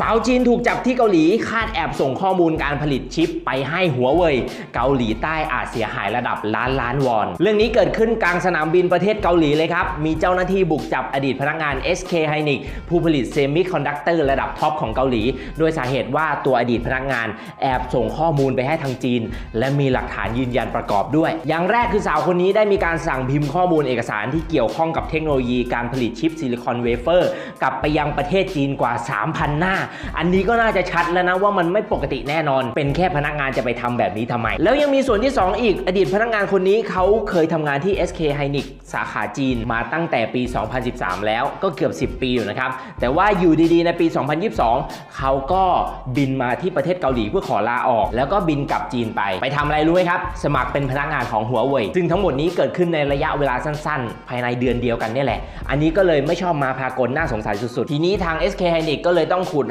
สาวจีนถูกจับที่เกาหลีคาดแอบส่งข้อมูลการผลิตชิปไปให้หัวเว่ยเกาหลีใต้อาจเสียหายระดับล้านล้านวอน เรื่องนี้เกิดขึ้นกลางสนามบินประเทศเกาหลีเลยครับ มีเจ้าหน้าที่บุกจับอดีตพนักงาน SK Hynix ผู้ผลิตเซมิคอนดักเตอร์ระดับท็อปของเกาหลี โดยสาเหตุว่าตัวอดีตพนักงานแอบส่งข้อมูลไปให้ทางจีน และมีหลักฐานยืนยันประกอบด้วย อย่างแรกคือสาวคนนี้ได้มีการสั่งพิมพ์ข้อมูลเอกสารที่เกี่ยวข้องกับเทคโนโลยีการผลิตชิปซิลิคอนเวเฟอร์กลับไปยังประเทศจีนกว่า 3,000 หน้าอันนี้ก็น่าจะชัดแล้วนะว่ามันไม่ปกติแน่นอน เป็นแค่พนักงานจะไปทำแบบนี้ทำไม แล้วยังมีส่วนที่ 2 อีก อดีตพนักงานคนนี้เขาเคยทำงานที่ SK Hynix สาขาจีนมาตั้งแต่ปี 2013 แล้วก็เกือบ 10 ปีอยู่นะครับ แต่ว่าอยู่ดีๆ ในปี 2022 เขาก็บินมาที่ประเทศเกาหลีเพื่อขอลาออก แล้วก็บินกลับจีนไป ไปทำอะไรรู้ไหมครับ สมัครเป็นพนักงานของหัวเว่ยซึ่งทั้งหมดนี้เกิดขึ้นในระยะเวลาสั้นๆ ภายในเดือนเดียวกันนี่แหละ อันนี้ก็เลยไม่ชอบมาพากลน่าสงสัยสุดๆ ทีนี้ทาง SK Hynix ก็เลยต้องขุด